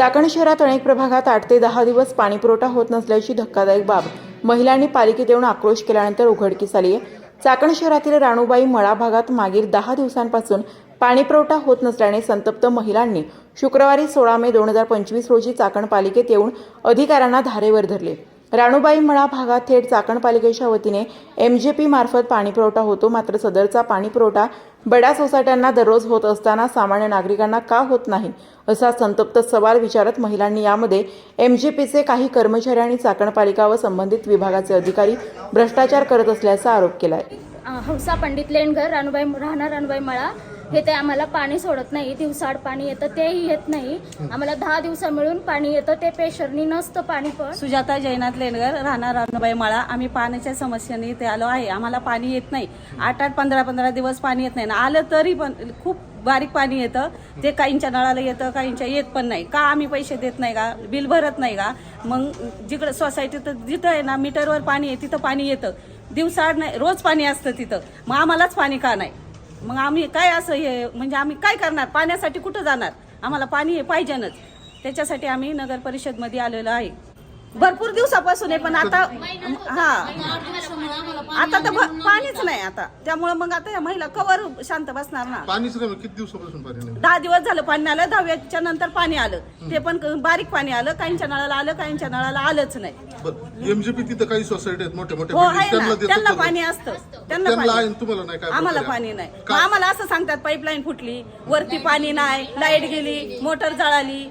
चाकण शहरात अनेक प्रभागात आठ ते दहा दिवस पाणीपुरवठा होत नसल्याची धक्कादायक बाब महिलांनी पालिकेत येऊन आक्रोश केल्यानंतर उघडकीस आली आहे चाकण शहरातील राणूबाई मळा भागात मागील दहा दिवसांपासून पाणीपुरवठा होत नसल्याने संतप्त महिलांनी शुक्रवारी सोळा मे दोन हजार पंचवीस रोजी चाकण पालिकेत येऊन अधिकाऱ्यांना धारेवर धरले. राणूबाई मळा भागात थेट चाकण पालिकेच्या वतीने एमजेपी मार्फत पाणीपुरवठा होतो. मात्र सदरचा पाणीपुरवठा बड्या सोसायट्यांना दररोज होत असताना सामान्य नागरिकांना का होत नाही असा संतप्त सवाल विचारत महिलांनी यामध्ये एम जे पीचे काही कर्मचारी आणि चाकण पालिका व संबंधित विभागाचे अधिकारी भ्रष्टाचार करत असल्याचा आरोप केला आहे हौसा पंडित लेणघर राणूबाई राहणार राणूबाई मळा. हे ते आम्हाला पाणी सोडत नाही दिवसाआड पाणी येतं तेही येत नाही. आम्हाला दहा दिवसा मिळून पाणी येतं ते पेशरनी नसतं पाणी पण. सुजाता जैनाथ लेनगर राहणार रानुबाई माळा. आम्ही पाण्याच्या समस्येने इथे आलो आहे. आम्हाला पाणी येत नाही. आठ आठ पंधरा पंधरा दिवस पाणी येत नाही. ना आलं तरी पण खूप बारीक पाणी येतं. ते काहींच्या नळाला येतं काहींच्या येत पण नाही. का आम्ही पैसे देत नाही का? बिल भरत नाही का? मग जिकडं सोसायटीत जिथं आहे ना मीटरवर पाणी आहे तिथं पाणी येतं. दिवसाआड नाही रोज पाणी असतं तिथं. मग आम्हालाच पाणी का नाही? मग आम्ही काय असं हे म्हणजे आम्ही काय करणार? पाण्यासाठी कुठं जाणार? आम्हाला पाणी हे पाहिजेनच. त्याच्यासाठी आम्ही नगर परिषदमध्ये आलेलो आहे. भरपूर दिवसापासून आहे पण आता हा. आता तर पाणीच नाही आता. त्यामुळे मग आता या महिला कवर शांत बसणार ना. पाणीच नाही किती दिवसापासून पाणी नाही? दहा दिवस झालं पाणी आलं दहाव्याच्या नंतर पाणी आलं. ते पण बारीक पाणी आलं काहींच्या नळाला आलं काहींच्या नळाला आलंच नाही. एमजीपी तिथं काही सोसायटी आहेत मोठ्या मोठ्या हो आहे ना. देतात त्यांना पाणी असतं. त्यांना त्यांना आहे पाणी. आणि तुम्हाला नाही काय आम्हाला? पाणी नाही. आम्हाला असं सांगतात पाईपलाईन फुटली वरती पाणी नाही लाइट गेली मोटर जळाली.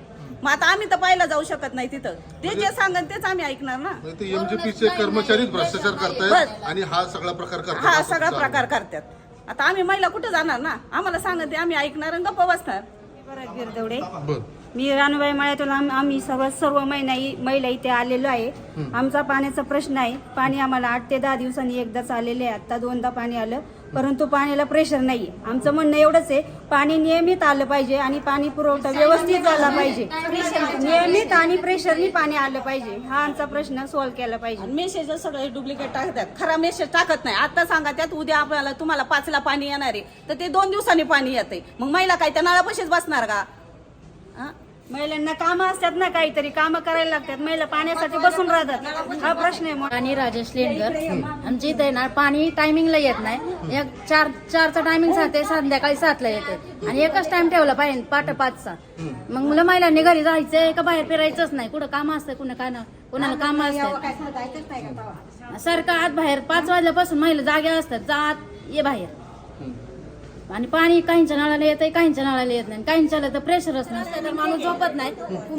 मग आता आम्ही तर पाहायला जाऊ शकत नाही तिथं. ते जे सांगन तेच आम्ही ऐकणार ना. म्हणजे एमजीपीचे कर्मचारीच भ्रष्टाचार करतायत बरं. आणि हा सगळा प्रकार करतात हा असं सगळा प्रकार करतात. आता आम्ही महिला कुठे जाणार ना? आम्हाला सांगत ते आम्ही ऐकणार आणि गप्प बसणार. परत गिरदवडे म्हणणं. बरं. मी रानुबाई मळ्यातून आम- आम्ही सर्व सर्व महिना महिला इथे आलेलो आहे. आमचा पाण्याचा प्रश्न आहे. पाणी आम्हाला आठ ते दहा दिवसांनी एकदाच आलेले आहे. आता दोनदा पाणी आलं. परंतु पाण्याला प्रेशर नाही आमचं म्हणणं एवढंच आहे पाणी नियमित आलं पाहिजे आणि पाणी पुरवठा व्यवस्थित झाला पाहिजे. नियमित आणि प्रेशरनी पाणी आलं पाहिजे. हा आमचा प्रश्न सॉल्व्ह केला पाहिजे. मेसेज सगळे डुप्लिकेट टाकतात. खरा मेसेज टाकत नाही. आता सांगा त्यात उद्या आपल्याला तुम्हाला पाचला पाणी येणार आहे. तर ते दोन दिवसांनी पाणी येते मग महिला काय त्या नळापाशीच बसणार का? महिलांना कामं असतात ना काहीतरी कामं करायला लागतात. महिला पाण्यासाठी बसून राहतात. हा प्रश्न आहे मोठा. आणि राजेश लेनगर आमच्या इथे ना पाणी टायमिंगला येत नाही. एक चार चारचा टायमिंग साते संध्याकाळी सातला येते. आणि एकच टाइम ठेवला पाहिजे पाठ पाचचा. मग मुलं महिलांनी घरी जायचंय का बाहेर फिरायचंच नाही? कुठं काम असतं कुणा काय ना कुणाला काम असतं सारखं आत बाहेर पाच वाजल्यापासून महिला जाग्या असतात. जात ये बाहेर. आणि पाणी काहींच्या नळाला येतंय काहींच्या नळाला येत नाही. काहींच्याला तर प्रेशरच नसतं तर माणूस झोपत नाही.